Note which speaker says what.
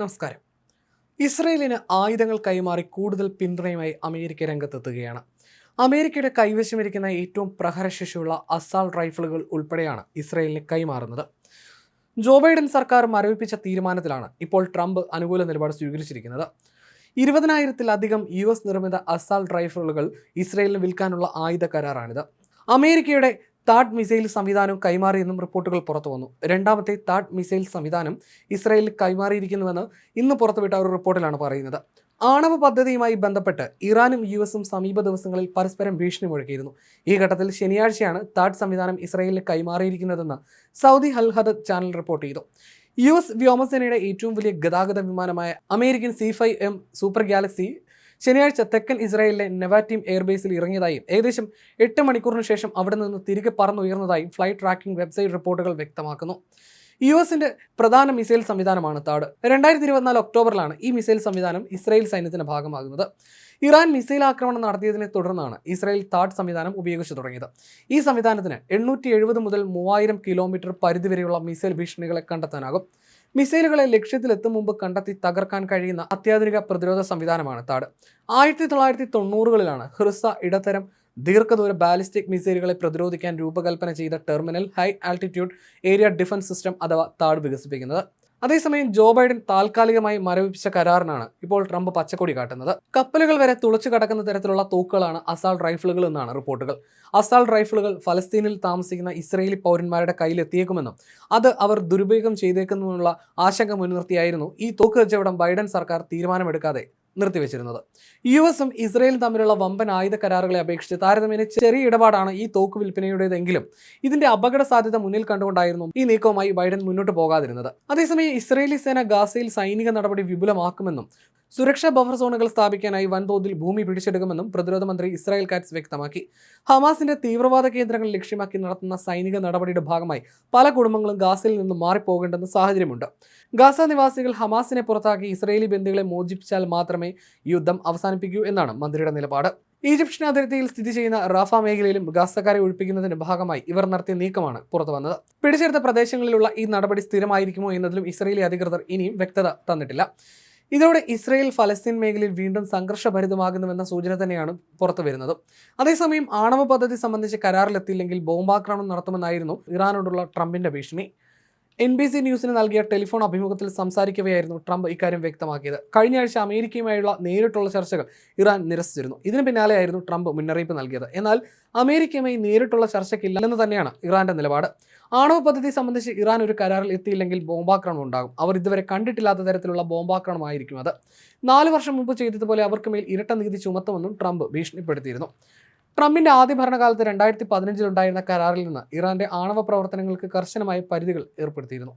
Speaker 1: നമസ്കാരം. ഇസ്രയേലിന് ആയുധങ്ങൾ കൈമാറി കൂടുതൽ പിന്തുണയുമായി അമേരിക്ക രംഗത്തെത്തുകയാണ്. അമേരിക്കയുടെ കൈവശമിരിക്കുന്ന ഏറ്റവും പ്രഹരശേഷിയുള്ള അസാൾ റൈഫിളുകൾ ഉൾപ്പെടെയാണ് ഇസ്രയേലിന് കൈമാറുന്നത്. ജോ ബൈഡൻ സർക്കാർ മരവിപ്പിച്ച തീരുമാനത്തിലാണ് ഇപ്പോൾ ട്രംപ് അനുകൂല നിലപാട് സ്വീകരിച്ചിരിക്കുന്നത്. ഇരുപതിനായിരത്തിലധികം യു എസ് നിർമ്മിത അസാൾ റൈഫിളുകൾ ഇസ്രയേലിന് വിൽക്കാനുള്ള ആയുധ കരാറാണിത്. അമേരിക്കയുടെ താഡ് മിസൈൽ സംവിധാനം കൈമാറിയെന്നും റിപ്പോർട്ടുകൾ പുറത്തു വന്നു രണ്ടാമത്തെ താഡ് മിസൈൽ സംവിധാനം ഇസ്രായേൽ കൈമാറിയിരിക്കുന്നുവെന്ന് ഇന്ന് പുറത്തുവിട്ട ഒരു റിപ്പോർട്ടിലാണ് പറയുന്നത്. ആണവ പദ്ധതിയുമായി ബന്ധപ്പെട്ട് ഇറാനും യു എസും സമീപ ദിവസങ്ങളിൽ പരസ്പരം ഭീഷണി മുഴക്കിയിരുന്നു ഈ ഘട്ടത്തിൽ ശനിയാഴ്ചയാണ് താഡ് സംവിധാനം ഇസ്രായേലിന് കൈമാറിയിരിക്കുന്നതെന്ന് സൗദി ഹൽഹദ് ചാനൽ റിപ്പോർട്ട് ചെയ്തു. യു എസ് വ്യോമസേനയുടെ ഏറ്റവും വലിയ ഗതാഗത വിമാനമായ American C five M super galaxy ശനിയാഴ്ച തെക്കൻ ഇസ്രായേലിലെ നെവാറ്റീം എയർബേസിൽ ഇറങ്ങിയതായും ഏകദേശം എട്ട് മണിക്കൂറിന് ശേഷം അവിടെ നിന്ന് തിരികെ പറന്നുയർന്നതായും ഫ്ലൈറ്റ് ട്രാക്കിംഗ് വെബ്സൈറ്റ് റിപ്പോർട്ടുകൾ വ്യക്തമാക്കുന്നു. യു എസിന്റെ പ്രധാന മിസൈൽ സംവിധാനമാണ് താട് രണ്ടായിരത്തി ഇരുപത്തിനാല് ഒക്ടോബറിലാണ് ഈ മിസൈൽ സംവിധാനം ഇസ്രായേൽ സൈന്യത്തിന്റെ ഭാഗമാകുന്നത്. ഇറാൻ മിസൈൽ ആക്രമണം നടത്തിയതിനെ തുടർന്നാണ് ഇസ്രായേൽ താഡ് സംവിധാനം ഉപയോഗിച്ചു തുടങ്ങിയത്. ഈ സംവിധാനത്തിന് എണ്ണൂറ്റി എഴുപത് മുതൽ മൂവായിരം കിലോമീറ്റർ പരിധിവരെയുള്ള മിസൈൽ ഭീഷണികളെ കണ്ടെത്താനാകും. മിസൈലുകളെ ലക്ഷ്യത്തിലെത്തും മുമ്പ് കണ്ടെത്തി തകർക്കാൻ കഴിയുന്ന അത്യാധുനിക പ്രതിരോധ സംവിധാനമാണ് താട്. ആയിരത്തി തൊള്ളായിരത്തി തൊണ്ണൂറുകളിലാണ് ഹ്രസ്വ ഇടത്തരം ദീർഘദൂര ബാലിസ്റ്റിക് മിസൈലുകളെ പ്രതിരോധിക്കാൻ രൂപകൽപ്പന ചെയ്ത terminal high altitude area defence system അഥവാ താഡ് വികസിപ്പിക്കുന്നത്. അതേസമയം ജോ ബൈഡൻ താൽക്കാലികമായി മരവിപ്പിച്ച കരാറിനാണ് ഇപ്പോൾ ട്രംപ് പച്ചക്കൊടി കാട്ടുന്നത്. കപ്പലുകൾ വരെ തുളച്ചു കടക്കുന്ന തരത്തിലുള്ള തോക്കുകളാണ് അസാൾ റൈഫിളുകൾ എന്നാണ് റിപ്പോർട്ടുകൾ. അസാൾ റൈഫിളുകൾ ഫലസ്തീനിൽ താമസിക്കുന്ന ഇസ്രയേലി പൗരന്മാരുടെ കയ്യിലെത്തിയേക്കുമെന്നും അത് അവർ ദുരുപയോഗം ചെയ്തേക്കുമെന്നുള്ള ആശങ്ക മുൻനിർത്തിയായിരുന്നു ഈ തോക്ക് കച്ചവടം ബൈഡൻ സർക്കാർ തീരുമാനമെടുക്കാതെ നിർത്തിവെച്ചിരുന്നത്. യു എസും ഇസ്രയേലും തമ്മിലുള്ള വമ്പൻ ആയുധ കരാറുകളെ അപേക്ഷിച്ച് താരതമ്യേന ചെറിയ ഇടപാടാണ് ഈ തോക്ക് വിൽപ്പനയുടേതെങ്കിലും. ഇതിന്റെ അപകട സാധ്യത മുന്നിൽ കണ്ടുകൊണ്ടായിരുന്നു ഈ നീക്കവുമായി ബൈഡൻ മുന്നോട്ട് പോകാതിരുന്നത്. അതേസമയം ഇസ്രയേലി സേന ഗാസയിൽ സൈനിക നടപടി വിപുലമാക്കുമെന്നും സുരക്ഷാ ബഫർ സോണുകൾ സ്ഥാപിക്കാനായി വൻതോതിൽ ഭൂമി പിടിച്ചെടുക്കുമെന്നും പ്രതിരോധ മന്ത്രി ഇസ്രായേൽ കാറ്റ്സ് വ്യക്തമാക്കി. ഹമാസിന്റെ തീവ്രവാദ കേന്ദ്രങ്ങൾ ലക്ഷ്യമാക്കി നടത്തുന്ന സൈനിക നടപടിയുടെ ഭാഗമായി പല കുടുംബങ്ങളും ഗാസയിൽ നിന്ന് മാറിപ്പോകേണ്ടെന്ന സാഹചര്യമുണ്ട്. ഗാസ നിവാസികൾ ഹമാസിനെ പുറത്താക്കി ഇസ്രയേലി ബന്ദികളെ മോചിപ്പിച്ചാൽ മാത്രമേ യുദ്ധം അവസാനിപ്പിക്കൂ എന്നാണ് മന്ത്രിയുടെ നിലപാട്. ഈജിപ്ഷ്യൻ അതിർത്തിയിൽ സ്ഥിതി ചെയ്യുന്ന റാഫ മേഖലയിലും ഗാസക്കാരെ ഒഴിപ്പിക്കുന്നതിന്റെ ഭാഗമായി ഇവർ നടത്തിയ നീക്കമാണ് പുറത്തു വന്നത്. പിടിച്ചെടുത്ത പ്രദേശങ്ങളിലുള്ള ഈ നടപടി സ്ഥിരമായിരിക്കുമോ എന്നതിലും ഇസ്രയേലി അധികൃതർ ഇനിയും വ്യക്തത തന്നിട്ടില്ല. ഇതോടെ ഇസ്രയേൽ ഫലസ്തീൻ മേഖലയിൽ വീണ്ടും സംഘർഷഭരിതമാകുന്നുവെന്ന സൂചന തന്നെയാണ് പുറത്തു വരുന്നത്. അതേസമയം ആണവ പദ്ധതി സംബന്ധിച്ച് കരാറിലെത്തിയില്ലെങ്കിൽ ബോംബാക്രമണം നടത്തുമെന്നായിരുന്നു ഇറാനോടുള്ള ട്രംപിന്റെ ഭീഷണി. എൻ ബി സി ന്യൂസിന് നൽകിയ ടെലിഫോൺ അഭിമുഖത്തിൽ സംസാരിക്കവെയായിരുന്നു ട്രംപ് ഇക്കാര്യം വ്യക്തമാക്കിയത്. കഴിഞ്ഞ ആഴ്ച അമേരിക്കയുമായുള്ള നേരിട്ടുള്ള ചർച്ചകൾ ഇറാൻ നിരസിച്ചിരുന്നു. ഇതിന് പിന്നാലെയായിരുന്നു ട്രംപ് മുന്നറിയിപ്പ് നൽകിയത്. എന്നാൽ അമേരിക്കയുമായി നേരിട്ടുള്ള ചർച്ചയ്ക്കില്ലെന്ന് തന്നെയാണ് ഇറാന്റെ നിലപാട്. ആണവ പദ്ധതി സംബന്ധിച്ച് ഇറാൻ ഒരു കരാറിൽ എത്തിയില്ലെങ്കിൽ ബോംബാക്രമണം ഉണ്ടാകും. അവർ ഇതുവരെ കണ്ടിട്ടില്ലാത്ത തരത്തിലുള്ള ബോംബാക്രമണമായിരിക്കും അത്. നാല് വർഷം മുമ്പ് ചെയ്തതുപോലെ അവർക്ക് മേൽ ഇരട്ട നികുതി ചുമത്തുമെന്നും ട്രംപ് ഭീഷണിപ്പെടുത്തിയിരുന്നു. ട്രംപിന്റെ ആദ്യ ഭരണകാലത്ത് രണ്ടായിരത്തി പതിനഞ്ചിലുണ്ടായിരുന്ന കരാറിൽ നിന്ന് ഇറാന്റെ ആണവ പ്രവർത്തനങ്ങൾക്ക് കർശനമായ പരിധികൾ ഏർപ്പെടുത്തിയിരുന്നു.